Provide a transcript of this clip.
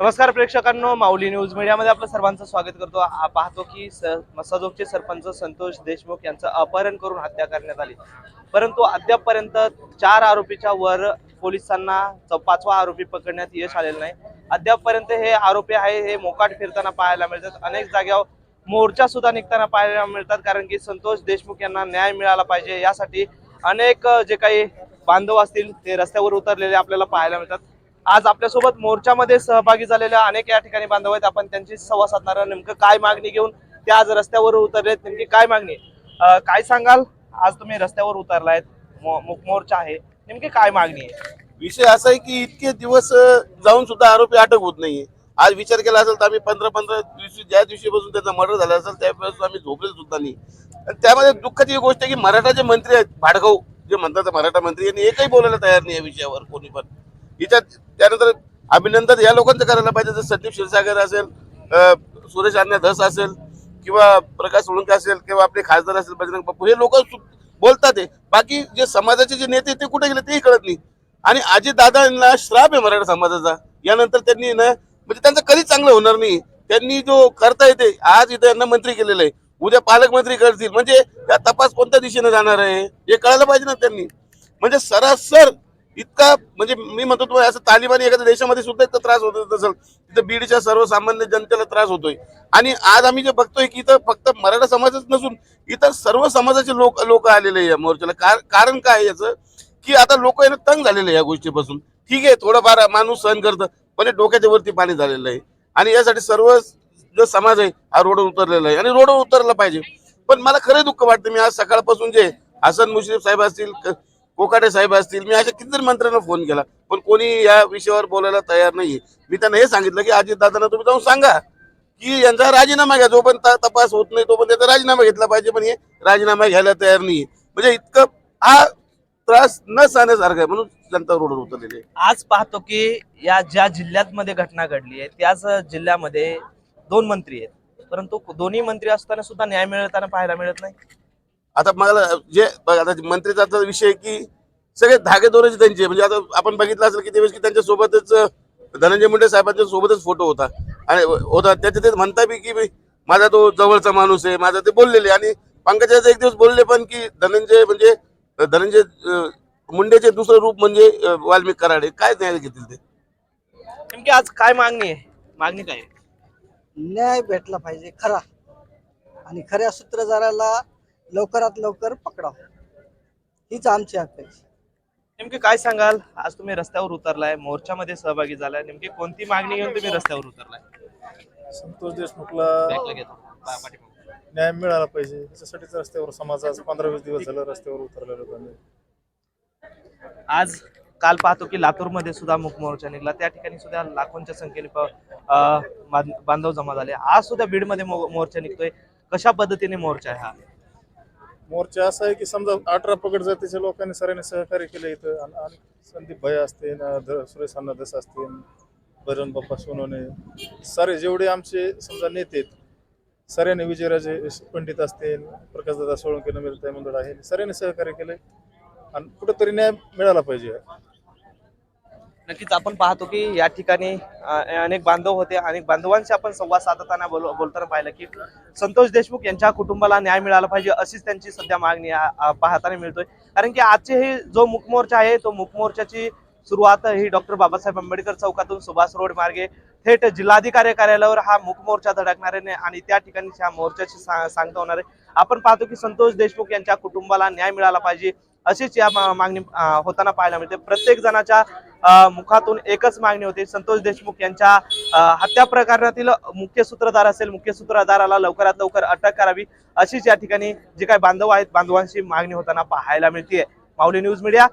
नमस्कार प्रेक्षकांनो माऊली न्यूज मीडियामध्ये आपलं सर्वांचं स्वागत करतो. पाहतो की स- सरपंच संतोष देशमुख यांचं अपहरण करून हत्या करण्यात आली. परंतु अद्यापपर्यंत चार आरोपीच्या वर पोलिसांना पाचवा आरोपी पकडण्यात यश आलेलं नाही. अद्यापपर्यंत हे आरोपी आहे हे मोकाट फिरताना पाहायला मिळतात. अनेक जाग्यावर मोर्चा सुद्धा निघताना पाहायला मिळतात कारण की संतोष देशमुख यांना न्याय मिळाला पाहिजे. यासाठी अनेक जे काही बांधव असतील ते रस्त्यावर उतरलेले आपल्याला पाहायला मिळतात. आज आपल्यासोबत मोर्चामध्ये सहभागी झालेल्या अनेक या ठिकाणी बांधव आहेत. आपण त्यांची संवाद साधणार नेमकं काय मागणी घेऊन ते आज रस्त्यावर उतरलेत नेमकी काय मागणी काय सांगाल? आज तुम्ही रस्त्यावर उतरलायत मोर्चा आहे. नेमकी काय मागणी आहे? विषय असा आहे की इतके दिवस जाऊन सुद्धा आरोपी अटक होत नाहीये. आज विचार केला असेल तर आम्ही पंधरा पंधरा दिवशी ज्या दिवशीपासून त्याचा मर्डर झाला असेल त्यापासून आम्ही झोपले सुद्धा नाही. आणि त्यामध्ये दुःखाची गोष्ट आहे की मराठा जे मंत्री आहेत भाडगाव जे म्हणतात मराठा मंत्री यांनी एकही बोलायला तयार नाही या विषयावर कोणी पण. याच्यात त्यानंतर अभिनंदन या लोकांचं करायला पाहिजे. जसं संदीप क्षीरसागर असेल सुरेश अण्णा धस असेल किंवा प्रकाश सोळंके असेल किंवा आपले खासदार असेल बजरंग बाप्पू हे लोक बोलतात हे. बाकी जे समाजाचे जे नेते ते कुठे गेले तेही कळत नाही. आणि आजी दादांना श्राप आहे मराठा समाजाचा. यानंतर त्यांनी ना म्हणजे त्यांचं कधीच चांगलं होणार नाही. त्यांनी जो करता येते आज इथे यांना मंत्री केलेलं आहे. उद्या पालकमंत्री करतील. म्हणजे या तपास कोणत्या दिशेने जाणार आहे हे कळायला पाहिजे ना त्यांनी. म्हणजे सरासर इतका म्हणजे मी म्हणतो तुम्हाला असं तालिबानी एखाद्या देशामध्ये सुद्धा इतका त्रास होत असेल तिथं बीडच्या सर्वसामान्य जनतेला त्रास होतोय. आणि आज आम्ही जे बघतोय की इथं फक्त मराठा समाजच नसून इतर सर्व समाजाचे लोक लोक आलेले या मोर्चाला. कार- कारण काय याचं? की आता लोक यानं तंग झालेले या गोष्टीपासून. ठीक आहे थोडंफार माणूस सहन करतं पण हे डोक्याच्या वरती पाणी झालेलं आहे. आणि यासाठी सर्व जो समाज आहे हा रोडवर उतरलेला आहे. आणि रोडवर उतरला पाहिजे. पण मला खरं दुःख वाटतं मी आज सकाळपासून जे हसन मुश्रीफ साहेब असतील क- कोकाटे साहेब असतील मी अशा कितीतरी मंत्र्यांना फोन केला. पण कोणी या विषयावर बोलायला तयार नाही मी त्यांना हे सांगितलं की अजितदादांना तुम्ही जाऊन सांगा की यांचा राजीनामा घ्या. जो पण तपास होत नाही तो पण त्याचा राजीनामा घेतला पाहिजे. पण हे राजीनामा घ्यायला तयार नाही म्हणजे इतकं हा त्रास न सहण्यासारखा आहे म्हणून जनता रोडवर उतरलेली आहे. आज पाहतो की या ज्या जिल्ह्यात मध्ये घटना घडली आहे त्याच जिल्ह्यामध्ये दोन मंत्री आहेत. परंतु दोन्ही मंत्री असताना सुद्धा न्याय मिळताना पाहायला मिळत नाही. आता मला जे बघ आता मंत्रीचा विषय की सगळे धागे दोराचे त्यांचे. म्हणजे आता आपण बघितलं असेल किती वेळेस की त्यांच्या सोबतच धनंजय मुंडे साहेबांच्या सोबतच फोटो होता. आणि होता. त्याचे ते म्हणता बी की माझा तो जवळचा माणूस आहे माझा ते बोललेले. आणि पंकजाचे एक दिवस बोलले पण की धनंजय म्हणजे धनंजय मुंडेचे दुसरं रूप म्हणजे वाल्मिक कराडे. काय न्याय घेतील ते? नेमकी आज काय मागणी आहे? मागणी काय आहे? न्याय भेटला पाहिजे खरा. आणि खऱ्या सूत्रधाराला लवकरात लवकर पकडाव. हीच आमची अपेक्षा. नेमकी काय सांगाल? आज तुम्ही रस्त्यावर उतरलाय मोर्चामध्ये सहभागी झालाय. नेमकी कोणती मागणी घेऊन तुम्ही रस्त्यावर उतरलाय? संतोष देशमुखला बॅकला घेतो. पा- पाठीमागं. न्याय मिळाला पाहिजे. त्याच्यासाठीच रस्त्यावर समाज आज पंधरा वीस दिवस झालं रस्त्यावर उतरलेलो आम्ही. आज काल पाहतो की लातूरमध्ये सुद्धा मुख मोर्चा निघाला. त्या ठिकाणी सुद्धा लाखोंच्या संख्येने प- अं, बांध- बांधव जमा झाले. आज सुद्धा बीडमध्ये मो- मोर्चा निघतोय. कशा पद्धतीने मोर्चा आहे हा? मोर्चा असा आहे की समजा अठरा पगड जातीच्या लोकांनी सरांनी सहकार्य केलं इथं. आणि- आणि संदीप भय असतील ध- सुरेश अण्णा दस असतील बजरंग बाप्पा सोनवणे सारे जेवढे आमचे समजा नेते आहेत सऱ्याने विजयराजे पंडित असतील प्रकाशदादा सोळंके नमिलताई मंडळ आहे सऱ्याने सहकार्य केले आणि कुठंतरी न्याय मिळाला पाहिजे. नक्कीच आपण पाहतो की या ठिकाणी अनेक बांधव होते. अनेक बांधवांशी आपण संवाद साधताना बोल- बोलताना पाहिलं की संतोष देशमुख यांच्या कुटुंबाला न्याय मिळाला पाहिजे अशीच त्यांची सध्या मागणी पाहताना मिळतोय. कारण की आजचे हे जो मुकमोर्चा आहे तो मुकमोर्चाची सुरुवात ही डॉक्टर बाबासाहेब आंबेडकर चौकातून सुभाष रोड मार्गे थेट जिल्हाधिकारी कार्यालयावर हा मुख मोर्चा धडकणार आहे आणि त्या ठिकाणी ह्या मोर्चाची सा- सांगता होणार. आहे आपण पाहतो की संतोष देशमुख यांच्या कुटुंबाला न्याय मिळाला पाहिजे अशीच या मा- मागणी होताना पाहायला मिळते. प्रत्येक जणाच्या मुखातून एकच मागणी होती. संतोष देशमुख यांच्या हत्या प्रकरणातील मुख्य सूत्रधार असेल मुख्य सूत्रधाराला लवकरात लवकर अटक करावी अशीच या ठिकाणी जे काही बांधव आहेत बांधवांची मागणी होताना पाहायला मिळते माऊली न्यूज मीडिया